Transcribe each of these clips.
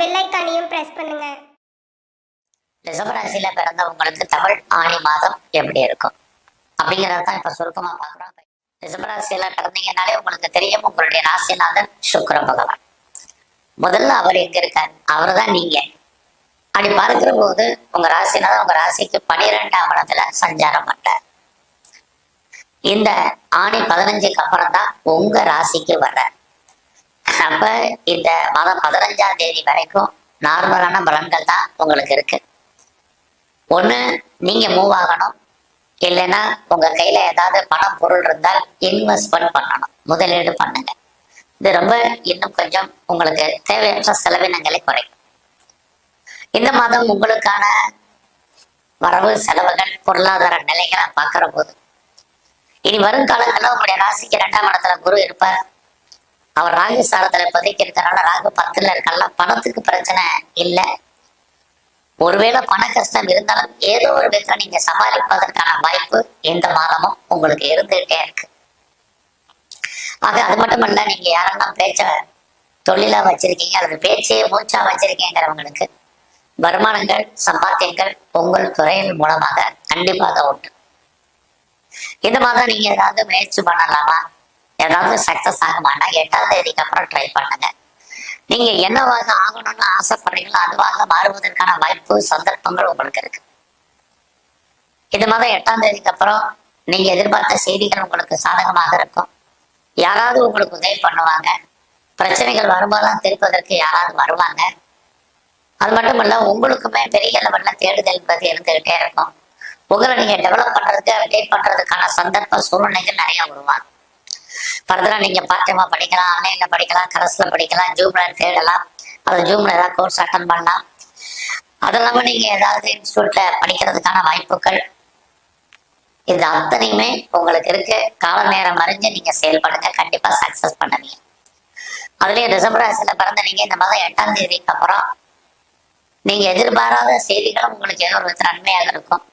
Bell ஐக்கானையும் press பண்ணுங்க. ரிஷபராசியில பிறந்தவங்களுக்கு தமிழ் ஆணி மாதம் எப்படி இருக்கும்? அப்படிங்கறத தான் இப்ப சுருக்கமா பாக்குறோம் ரிஷபராசியில பிறந்தீங்கனாலே உங்களுக்கு தெரியும் உங்களுடைய ராசிநாதன் சுக்கர பகவான். முதல்ல அவர் எங்க இருக்கார்? அவர் தான் நீங்க. அப்படி பார்க்கிற போது உங்க ராசிநாதன் உங்க ராசிக்கு பனிரெண்டாம் இடத்துல சஞ்சாரம் பண்றார். இந்த ஆணி பதினஞ்சுக்கு அப்புறம் தான் உங்க ராசிக்கு வர்றார். அப்ப இந்த மாதம் பதினஞ்சாம் தேதி வரைக்கும் நார்மலான பலன்கள் தான் உங்களுக்கு இருக்கு. ஒண்ணு நீங்க மூவ் ஆகணும். இல்லைன்னா உங்க கையில ஏதாவது பணம் பொருள் இருந்தால் இன்வெஸ்ட்மெண்ட் பண்ணணும். முதலீடு பண்ணுங்க. இது ரொம்ப இன்னும் கொஞ்சம் உங்களுக்கு தேவையற்ற செலவினங்களை குறைக்கும். இந்த மாதம் உங்களுக்கான வரவு செலவுகள் பொருளாதார நிலைகளை பார்க்குற போது இனி வரும் காலங்களில் உங்களுடைய ராசிக்கு இரண்டாம் இடத்துல குரு இருப்பார். அவர் ராகு ஸ்தானத்துல இப்போதைக்கு இருக்கிறனால ராகு பத்துல இருக்கலாம். பணத்துக்கு பிரச்சனை இல்லை. ஒருவேளை பண கஷ்டம் இருந்தாலும் ஏதோ ஒரு விதத்துல நீங்க சமாளிப்பதற்கான வாய்ப்பு இந்த மாதமும் உங்களுக்கு இருந்துகிட்டே இருக்கு. ஆக அது மட்டுமல்ல நீங்க யாரெல்லாம் பேச்ச தொழிலா வச்சிருக்கீங்க அல்லது பேச்சே மூச்சா வச்சிருக்கீங்கிறவங்களுக்கு வருமானங்கள் சம்பாத்தியங்கள் உங்கள் துறையின் மூலமாக கண்டிப்பாக உண்டு. இந்த மாதம் நீங்க ஏதாவது முயற்சி பண்ணலாமா? ஏதாவது சக்சஸ் ஆகுமானா எட்டாம் தேதிக்கு அப்புறம் ட்ரை பண்ணுங்க. நீங்க என்னவாக ஆகணும்னு ஆசைப்படுறீங்களோ அதுவாக மாறுவதற்கான வாய்ப்பு சந்தர்ப்பங்கள் உங்களுக்கு இருக்கு. இது மாதம் எட்டாம் தேதிக்கு அப்புறம் நீங்க எதிர்பார்த்த செய்திகள் உங்களுக்கு சாதகமாக இருக்கும். யாராவது உங்களுக்கு உதவி பண்ணுவாங்க. பிரச்சனைகள் வரும்போதெல்லாம் திருப்பதற்கு யாராவது வருவாங்க. அது மட்டும் இல்ல உங்களுக்குமே பெரிய லெவல்ல தேடுதல் என்பது இருந்துகிட்டே இருக்கும். உங்களை நீங்க டெவலப் பண்றதுக்கு அப்டேட் பண்றதுக்கான சந்தர்ப்ப சூழ்நிலைகள் நிறைய உருவாகும். ஃபர்தரா நீங்க பார்ட் டைமா படிக்கலாம் ஆன்லைன்ல படிக்கலாம்? கரஸ்ல படிக்கலாம் ஜூம்ல தேடலாம். அது ஜூம்ல ஏதாவது கோர்ஸ் அட்டன் பண்ணலாம். அது இல்லாம நீங்க ஏதாவது இன்ஸ்டியூட்ல படிக்கிறதுக்கான வாய்ப்புகள் இது அத்தனையுமே உங்களுக்கு இருக்கு. கால நேரம் அறிஞ்சு நீங்க செயல்படுங்க. கண்டிப்பா சக்சஸ் பண்ணுவீங்க. அதுலயும் ரிசர்வ் ராசியில பிறந்த நீங்க இந்த மாதம் எட்டாம் தேதிக்கு அப்புறம் நீங்க எதிர்பாராத செய்திகளும் உங்களுக்கு ஏதோ ஒரு நன்மையாக இருக்கும்.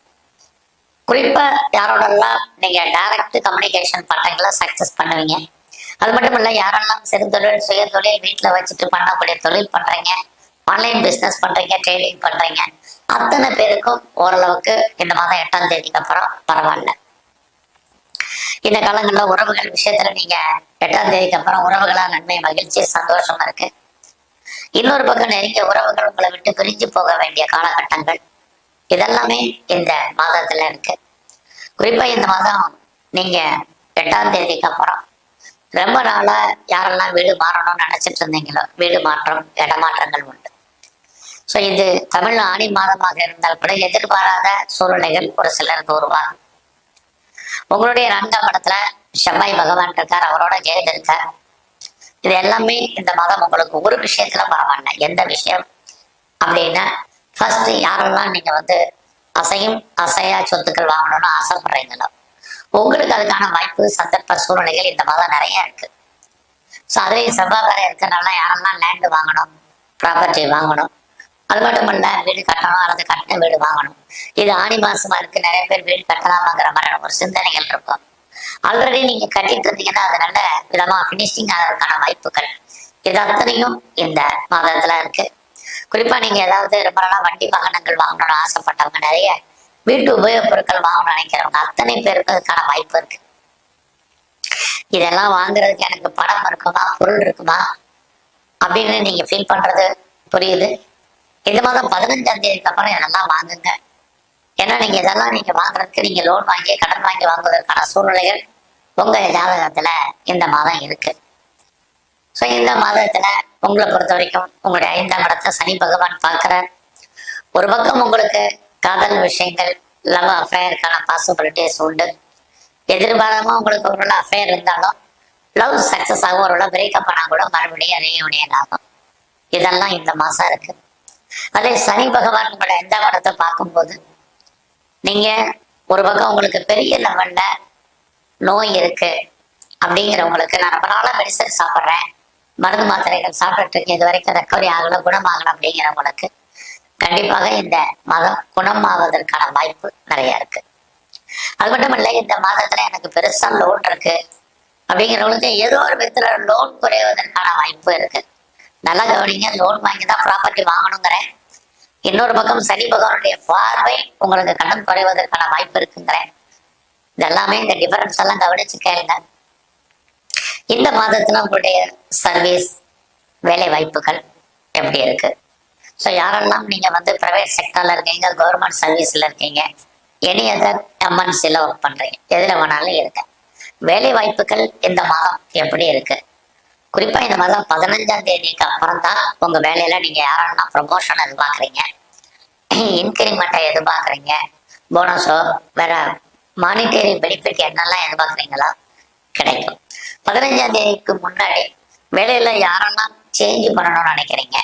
குறிப்பா யாரோடெல்லாம் நீங்க டைரக்ட் கம்யூனிகேஷன் பண்றீங்களோ சக்சஸ் பண்ணுவீங்க. அது மட்டும் இல்ல யாரெல்லாம் சிறு தொழில் சுய தொழில் வீட்டுல வச்சுட்டு பண்ணக்கூடிய தொழில் பண்றீங்க ஆன்லைன் பிசினஸ் பண்றீங்க ட்ரேடிங் பண்றீங்க அத்தனை பேருக்கும் ஓரளவுக்கு இந்த மாதம் எட்டாம் தேதிக்கு அப்புறம் பரவாயில்ல. இந்த காலங்களில் உறவுகள் விஷயத்துல நீங்க எட்டாம் தேதிக்கு அப்புறம் உறவுகளா நன்மை மகிழ்ச்சி சந்தோஷமா இருக்கு. இன்னொரு பக்கம் நெருங்கிய உறவுகள் உங்களை விட்டு பிரிஞ்சு போக வேண்டிய காலகட்டங்கள். இதெல்லாமே இந்த மாதத்துல இருக்கு. குறிப்பா இந்த மாதம் நீங்க எட்டாம் தேதிக்கு அப்புறம் ரொம்ப நாளா யாரெல்லாம் வீடு மாறணும்னு நினைச்சிட்டு இருந்தீங்களோ வீடு மாற்றம் இடமாற்றங்கள் உண்டு. ஸோ இது தமிழ் ஆணி மாதமாக இருந்தால் கூட எதிர்பாராத சூழ்நிலைகள் ஒரு சிலருக்கு உருவாகும். உங்களுடைய நான்காம் இடத்துல செவ்வாய் பகவான் இருக்கார் அவரோட கேது இருக்கார். இது எல்லாமே இந்த மாதம் உங்களுக்கு ஒரு விஷயத்துல பரவாயில்ல. எந்த விஷயம்? அப்படின்னா ஃபர்ஸ்ட் யாரெல்லாம் நீங்க வந்து அசையும் அசையா சொத்துக்கள் வாங்கணும்னு ஆசைப்படுறீங்களோ உங்களுக்கு அதுக்கான வாய்ப்பு சந்தர்ப்ப சூழ்நிலைகள் இந்த மாதம் நிறைய இருக்கு. ஸோ அதுலேயும் செவ்வாய் வேற இருக்கிறனால யாரெல்லாம் லேண்டு வாங்கணும் ப்ராப்பர்ட்டி வாங்கணும் அது மட்டும் இல்ல வீடு கட்டணும் அல்லது கட்டின வீடு வாங்கணும். இது ஆணி மாசமா இருக்கு நிறைய பேர் வீடு கட்டலாமாங்கிற மாதிரி ஒரு சிந்தனைகள் இருக்கும். ஆல்ரெடி நீங்க கட்டிட்டு இருந்தீங்கன்னா அது நல்ல விதமா பினிஷிங் ஆகிறதுக்கான வாய்ப்புகள் இது அத்தனையும் இந்த மாதத்துல இருக்கு. குறிப்பா நீங்க ஏதாவது ரொம்ப நாளா வண்டி வாகனங்கள் வாங்கணும்னு ஆசைப்பட்டவங்க நிறைய வீட்டு உபயோகப் பொருட்கள் வாங்கணும்னு நினைக்கிறவங்க அத்தனை பேருக்கு அதுக்கான வாய்ப்பு இருக்கு. இதெல்லாம் வாங்குறதுக்கு எனக்கு பணம் இருக்குமா பொருள் இருக்குமா அப்படின்னு நீங்க ஃபீல் பண்றது புரியுது. இந்த மாதம் பதினஞ்சாம் தேதிக்கு அப்புறம் இதெல்லாம் வாங்குங்க. ஏன்னா நீங்க இதெல்லாம் நீங்க வாங்குறதுக்கு நீங்க லோன் வாங்கி கடன் வாங்கி வாங்குவதற்கான சூழ்நிலைகள் உங்க ஜாதகத்துல இந்த மாதம் இருக்கு. ஸோ இந்த மாதத்துல உங்களை பொறுத்த வரைக்கும் உங்களுடைய ஐந்தாம் இடத்தை சனி பகவான் பார்க்கிறார். ஒரு பக்கம் உங்களுக்கு காதல் விஷயங்கள் லவ் அஃபேருக்கான பாசிபிலிட்டிஸ் உண்டு. எதிர்பாராம உங்களுக்கு ஒரு அஃபேர் இருந்தாலும் லவ் சக்சஸ் ஆகும் ஒரு பிரேக்கப் ஆனால் கூட மறுபடியும் ரீயூனியன் ஆகும் இதெல்லாம் இந்த மாசம் இருக்கு. அதே சனி பகவான் உங்களை எந்த படத்தை பார்க்கும்போது நீங்க ஒரு பக்கம் உங்களுக்கு பெரிய லெவல்ல நோய் இருக்கு அப்படிங்கிறவங்களுக்கு நான் ரொம்ப நாளாக மெடிசன் சாப்பிட்றேன். மருந்து மாத்திரைகள் சாப்பிட்டுட்டு இது வரைக்கும் ரெக்கவரி ஆகல குணமாகல அப்படிங்கிறவங்களுக்கு கண்டிப்பாக இந்த மதம் குணமாவதற்கான வாய்ப்பு நிறைய இருக்கு. அது மட்டும் இல்லை இந்த மாதத்துல எனக்கு பெருசா லோன் இருக்கு. அப்படிங்கிறவங்களுக்கு ஏதோ ஒரு விதத்துல லோன் குறைவதற்கான வாய்ப்பு இருக்கு. நல்லா கவனிங்க லோன் வாங்கி தான் ப்ராப்பர்ட்டி வாங்கணுங்கிறேன். இன்னொரு பக்கம் சனி பகவானுடைய பார்வை உங்களுக்கு கடன் குறைவதற்கான வாய்ப்பு இருக்குங்கிறேன். இதெல்லாமே இந்த டிஃபரன்ஸ் எல்லாம் கவனிச்சு கேளுங்க. இந்த மாதத்துல உங்களுடைய சர்வீஸ் வேலை வாய்ப்புகள் எப்படி இருக்கு? ஸோ யாரெல்லாம் நீங்க வந்து பிரைவேட் செக்டர்ல இருக்கீங்க கவர்மெண்ட் சர்வீஸ்ல இருக்கீங்க எனி அதர் எம்என்சில ஒர்க் பண்றீங்க எதுல வேணாலும் இருக்க வேலை வாய்ப்புகள் இந்த மாதம் எப்படி இருக்கு? குறிப்பா இந்த மாதம் பதினஞ்சாம் தேதிக்கு அப்புறம் தான் உங்க வேலையில நீங்க யாரெல்லாம் ப்ரொமோஷன் எதிர்பார்க்குறீங்க இன்கிரிமெண்ட்டை எதிர்பார்க்குறீங்க போனஸோ வேற மானிட்டரி பெனிஃபிட் என்னெல்லாம் எதிர்பார்க்குறீங்களோ கிடைக்கும். பதினஞ்சாம் தேதிக்கு முன்னாடி வேலையில யாரெல்லாம் சேஞ்ச் பண்ணணும்னு நினைக்கிறீங்க?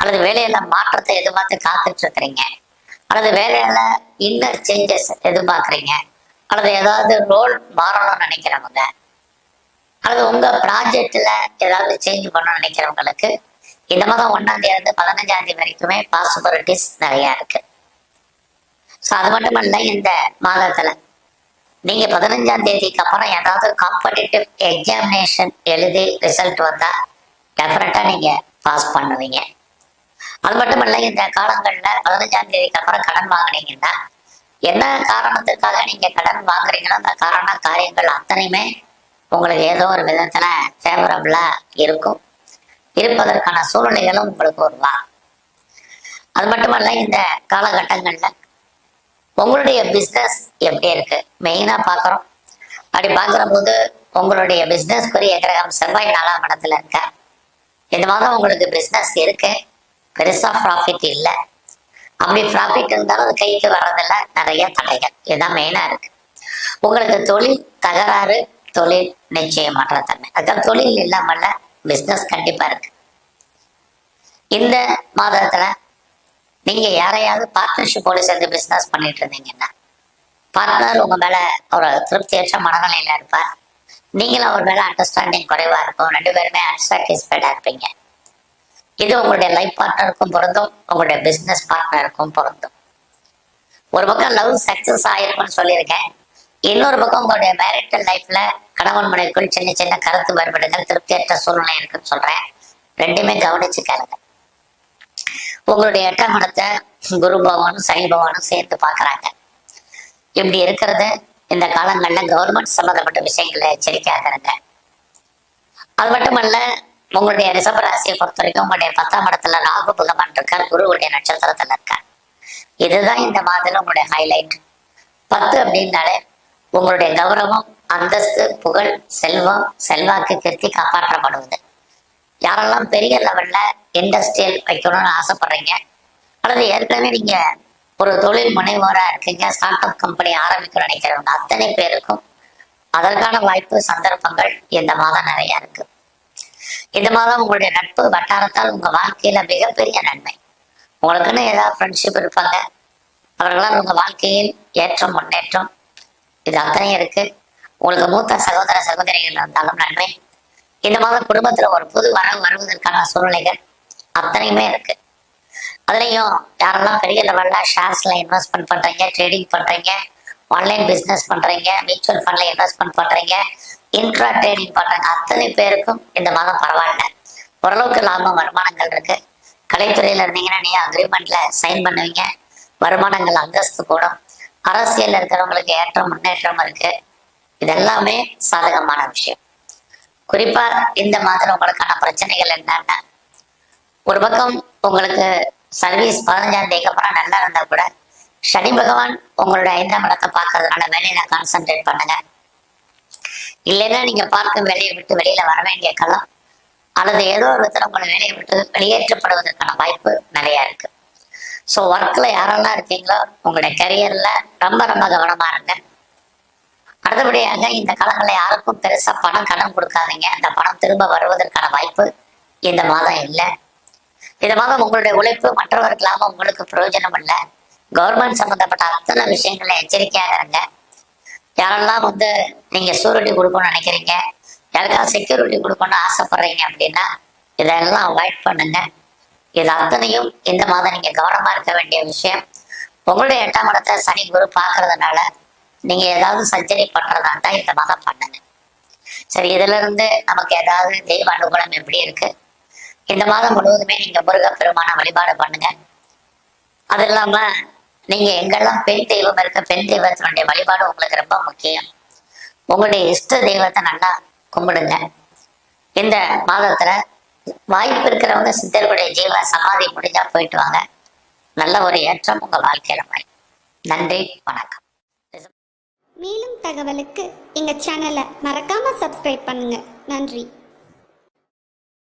அல்லது வேலையில மாற்றத்தை எதிர்பார்த்து காத்துட்டு இருக்கிறீங்க அல்லது வேலையில இன்னர் சேஞ்சஸ் எதிர்பார்க்குறீங்க? அல்லது ஏதாவது ரோல் மாறணும்னு நினைக்கிறவங்க? அல்லது உங்க ப்ராஜெக்ட்ல ஏதாவது சேஞ்ச் பண்ணணும்னு நினைக்கிறவங்களுக்கு இந்த மாதம் ஒன்னாம் தேதி இருந்து பதினஞ்சாம் தேதி வரைக்குமே பாசிபிலிட்டிஸ் நிறைய இருக்கு. ஸோ அது மட்டும் இல்ல இந்த மாதத்துல நீங்க பதினஞ்சாம் தேதிக்கு அப்புறம் ஏதாவது காம்படிட்டிவ் எக்ஸாமினேஷன் எழுதி ரிசல்ட் வந்தா டெஃபினட்டா நீங்க பாஸ் பண்ணுவீங்க. அது மட்டும் இந்த காலங்கள்ல பதினஞ்சாம் தேதிக்கு அப்புறம் கடன் வாங்குனீங்கன்னா என்ன காரணத்துக்காக நீங்க கடன் வாங்குறீங்களோ அந்த காரண காரியங்கள் அத்தனையுமே உங்களுக்கு ஏதோ ஒரு விதத்துல ஃபேவரபிளா இருக்கும். இருப்பதற்கான சூழ்நிலைகளும் உங்களுக்கு உருவாகும். அது மட்டுமல்ல இந்த காலகட்டங்கள்ல உங்களுடைய பிஸ்னஸ் எப்படி இருக்கு? மெயினா பார்க்குறோம் அப்படி பார்க்குற போது உங்களுடைய பிஸ்னஸ்க்குரிய கிரகம் செவ்வாய் நாலாம் இடத்துல இருக்க. இந்த மாதம் உங்களுக்கு பிஸ்னஸ் இருக்கு. பெருசா ப்ராஃபிட் இல்லை. அப்படி ப்ராஃபிட் இருந்தாலும் அது கைக்கு வர்றதில்ல. நிறைய தடைகள். இதுதான் மெயினா இருக்கு. உங்களுக்கு தொழில் தகராறு தொழில் நிச்சயமற்ற தன்மை. அதுதான் தொழில் இல்லாமல் பிஸ்னஸ் கண்டிப்பா இருக்கு. இந்த மாதத்துல நீங்க யாரையாவது பார்ட்னர்ஷிப்போடு சேர்ந்து பிசினஸ் பண்ணிட்டு இருந்தீங்கன்னா பார்ட்னர் உங்க மேல ஒரு திருப்தியற்ற மனநிலையில இருப்பார் நீங்களும் அவர் மேல அண்டர்ஸ்டாண்டிங் குறைவா இருக்கும். ரெண்டு பேருமே அன்சாட்டிஸ்ஃபைடா இருப்பீங்க. இது உங்களுடைய லைஃப் பார்ட்னருக்கும் பொருந்தும். உங்களுடைய பிசினஸ் பார்ட்னருக்கும் பொருந்தும். ஒரு பக்கம் லவ் சக்சஸ் ஆயிருக்கும்னு சொல்லியிருக்கேன். இன்னொரு பக்கம் உங்களுடைய மேரிட்டல் லைஃப்ல கணவன் மனைவிக்குள் சின்ன சின்ன கருத்து வேறுபாடுகள் திருப்தியற்ற சூழ்நிலை இருக்குன்னு சொல்றேன். ரெண்டுமே கவனிச்சு கேளுங்க உங்களுடைய எட்டாம் இடத்தை குரு பகவானும் சனி பகவானும் சேர்த்து பாக்குறாங்க இப்படி இருக்கிறது? இந்த காலங்கள்ல கவர்மெண்ட் சம்பந்தப்பட்ட விஷயங்களை எச்சரிக்கையாக இருங்க அது மட்டுமல்ல உங்களுடைய ரிஷப ராசியை பொறுத்த வரைக்கும் உங்களுடைய பத்தாம் இடத்துல ராகு பகவான் இருக்கார் குருவுடைய நட்சத்திரத்துல இருக்கார். இதுதான் இந்த மாதத்துல உங்களுடைய ஹைலைட் பத்து அப்படின்னாலே உங்களுடைய கௌரவம் அந்தஸ்து புகழ் செல்வம் செல்வாக்கு கீர்த்தி காப்பாற்றப்படுவது. யாரெல்லாம் பெரிய லெவல்ல இண்டஸ்ட்ரியல் வைக்கணும்னு ஆசைப்படுறீங்க. அல்லது ஏற்கனவே நீங்க ஒரு தொழில் முனைவோரா இருக்கீங்க ஸ்டார்ட் அப் கம்பெனி ஆரம்பிக்க நினைக்கிறவங்க அத்தனை பேருக்கும் அதற்கான வாய்ப்பு சந்தர்ப்பங்கள் இந்த மாதம் நிறைய இருக்கு. இந்த மாதம் உங்களுடைய நட்பு வட்டாரத்தால் உங்க வாழ்க்கையில மிகப்பெரிய நன்மை. உங்களுக்குன்னு ஏதாவது ஃப்ரெண்ட்ஷிப் இருப்பாங்க. அவர்களால் உங்க வாழ்க்கையில் ஏற்றம் முன்னேற்றம் இது அத்தனையும் இருக்கு. உங்களுக்கு மூத்த சகோதர சகோதரிகள் இருந்தாலும் நன்மை. இந்த மாதம் குடும்பத்துல ஒரு புது வரவு வருவதற்கான சூழ்நிலைகள் அத்தனையுமே இருக்கு. அதுலயும் யாரெல்லாம் பெரிய லெவல்ல ஷேர்ஸ்ல இன்வெஸ்ட்மெண்ட் பண்றீங்க ட்ரேடிங் பண்றீங்க ஆன்லைன் பிசினஸ் பண்றீங்க மியூச்சுவல் ஃபண்ட்ல இன்வெஸ்ட்மெண்ட் பண்றீங்க இன்ட்ரா ட்ரேடிங் பண்றீங்க அத்தனை பேருக்கும் இந்த மாதம் பரவாயில்ல. ஓரளவுக்கு லாபம் வருமானங்கள் இருக்கு. கலைத்துறையில இருந்தீங்கன்னா நீங்க அக்ரிமெண்ட்ல சைன் பண்ணுவீங்க. வருமானங்கள் அந்தஸ்து கூடும். அரசியல்ல இருக்கிறவங்களுக்கு ஏற்றம் முன்னேற்றம் இருக்கு. இதெல்லாமே சாதகமான விஷயம். குறிப்பா இந்த மாதிரி உங்களுக்கான பிரச்சனைகள் என்னன்னா ஒரு பக்கம் உங்களுக்கு சர்வீஸ் பதினஞ்சாம் தேதிக்கு அப்புறம் நல்லா இருந்தா கூட சனி பகவான் உங்களோட ஐந்தாம் இடத்தை பார்க்கறதுனால வேலையில கான்சென்ட்ரேட் பண்ணுங்க. இல்லைன்னா நீங்க பார்க்கும் வேலையை விட்டு வெளியில வர வேண்டிய களம் அல்லது ஏதோ ஒரு விதத்தில் உங்களை வேலையை விட்டு வெளியேற்றப்படுவதற்கான வாய்ப்பு நிறைய இருக்கு. ஸோ ஒர்க்ல யாரெல்லாம் இருக்கீங்களோ உங்களுடைய கரியர்ல ரொம்ப ரொம்ப கவனமா இருங்க. அடுத்தபடியாக இந்த காலங்களில் யாருக்கும் பெருசா பணம் கடன் கொடுக்காதீங்க. அந்த பணம் திரும்ப வருவதற்கான வாய்ப்பு இந்த மாதம் இல்லை. விதமாக உங்களுடைய உழைப்பு மற்றவர்களாக உங்களுக்கு பிரயோஜனம் இல்ல கவர்மெண்ட் சம்பந்தப்பட்ட அத்தனை விஷயங்கள எச்சரிக்கையாக இருங்க. யாரெல்லாம் வந்து நீங்க சூரிட்டி கொடுக்கணும்னு நினைக்கிறீங்க யாருக்காவது செக்யூரிட்டி கொடுக்கணும்னு ஆசைப்படுறீங்க அப்படின்னா இதெல்லாம் அவாய்ட் பண்ணுங்க. இது அத்தனையும் இந்த மாதம் நீங்க கவனமா இருக்க வேண்டிய விஷயம். உங்களுடைய எட்டாம் இடத்தை சனி குரு பாக்குறதுனால நீங்க ஏதாவது சர்ஜரி பண்றதா இருந்தா இந்த மாதம் பண்ணுங்க. சரி இதுல இருந்து நமக்கு ஏதாவது தெய்வ அனுகூலம் எப்படி இருக்கு? இந்த மாதம் முழுவதுமே நீங்க முருகப்பெருமான வழிபாடு பண்ணுங்க. அது இல்லாம நீங்க எங்கெல்லாம் பெண் தெய்வம் இருக்க பெண் தெய்வத்தினுடைய வழிபாடு உங்களுக்கு ரொம்ப முக்கியம். உங்களுடைய இஷ்ட தெய்வத்தை நல்லா கும்பிடுங்க. இந்த மாதத்துல வாய்ப்பு இருக்கிறவங்க சித்தர்களுடைய ஜீவ சமாதி முடிஞ்சா போயிட்டு வாங்க. நல்ல ஒரு ஏற்றம் உங்க வாழ்க்கையில மாதிரி நன்றி வணக்கம். மேலும் தகவலுக்கு எங்க சேனலை மறக்காமல் சப்ஸ்கிரைப் பண்ணுங்க. நன்றி.